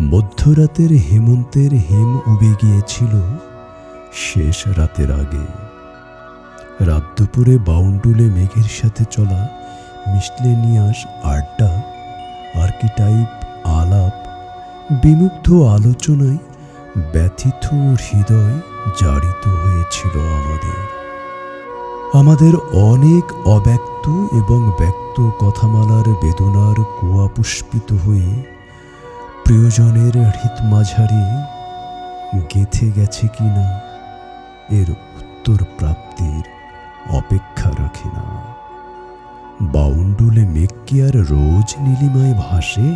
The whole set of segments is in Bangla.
মধ্যরাতের হেমন্তের হেম উবে গিয়েছিল শেষ রাতের আগে। রাত দুপুরে বাউন্ডুলে মেঘের সাথে চলা মিসলেনিয়াস আড্ডা, আর্কিটাইপ আলাপ, বিমুগ্ধ আলোচনায় ব্যথিত হৃদয় জারিত হয়েছিল আমাদের। আমাদের অনেক অব্যক্ত এবং ব্যক্ত কথামালার বেদনার কুয়া পুষ্পিত হয়ে প্রিয়জনের হৃদ মাঝারে গেথে গেছে কিনা, এর উত্তর প্রাপ্তির অপেক্ষা রাখে না। বাউন্ডুলে মেঘ কি আর রোজ নীলিমায় ভাসে?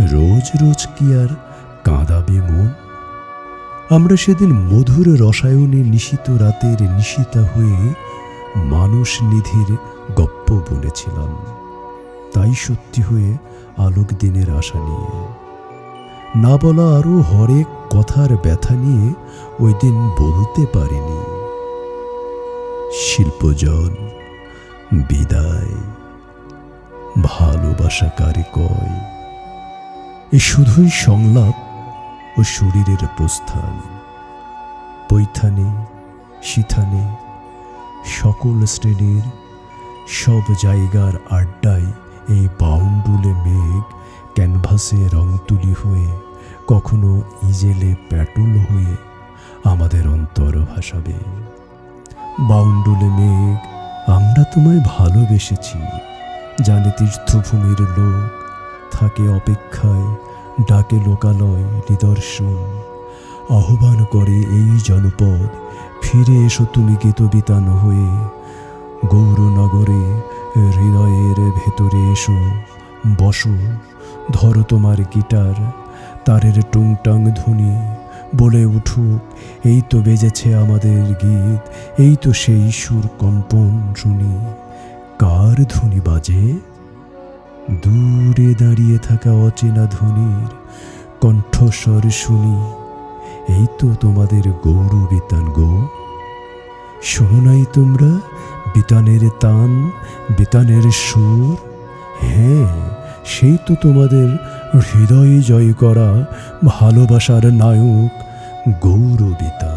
রোজ রোজ কি আর কাঁদাবে মন? আমরা সেদিন মধুর রসায়নে নিশিত রাতের নিশিতা হয়ে মানুষ নিধির গপ্প বলেছিলাম তাই সত্যি হয়ে আলোক দিনের আশা নিয়ে। না বলা আরও হরেক কথার ব্যথা নিয়ে ওই দিন বলতে পারিনি। শিল্পজন, বিদায়। ভালোবাসা কারে কয়? এ শুধুই সংলাপ ও শরীরের প্রস্থান। পৈথানে সিথানে সকল শ্রেণির সব জায়গার আড্ডায় এই বাউন্ডুলে মেঘ ক্যানভাসে রং তুলি হয়ে, কখনো ইজেলে প্যাটুল হয়ে আমাদের অন্তর ভাসাবে। বাউন্ডুলে মেঘ, আমরা তোমায় ভালোবেসেছি, জানে তীর্থভূমির লোক, থাকে অপেক্ষায়, ডাকে লোকালয় নিদর্শন। আহ্বান করে এই জনপদ, ফিরে এসো তুমি গীতবিতান হয়ে, গৌরনগরে হৃদয়ের ভেতরে এসো, বসো, ধরো তোমার গিটার, তারের টুংটাং ধ্বনি বলে উঠুক, এই তো বেজেছে আমাদের গীত, এই তো সেই সুর কম্পন শুনি। কার ধ্বনি বাজে? দূরে দাঁড়িয়ে থাকা অচেনা ধ্বনির কণ্ঠস্বর শুনি, এই তো তোমাদের গৌর বিতান গো। শোনো নাই তোমরা বিতানের তান, বিতানের সুর? হ্যাঁ সেই তো তোমাদের হৃদয়ে জয় করা ভালোবাসার নায়ক গৌর বিতান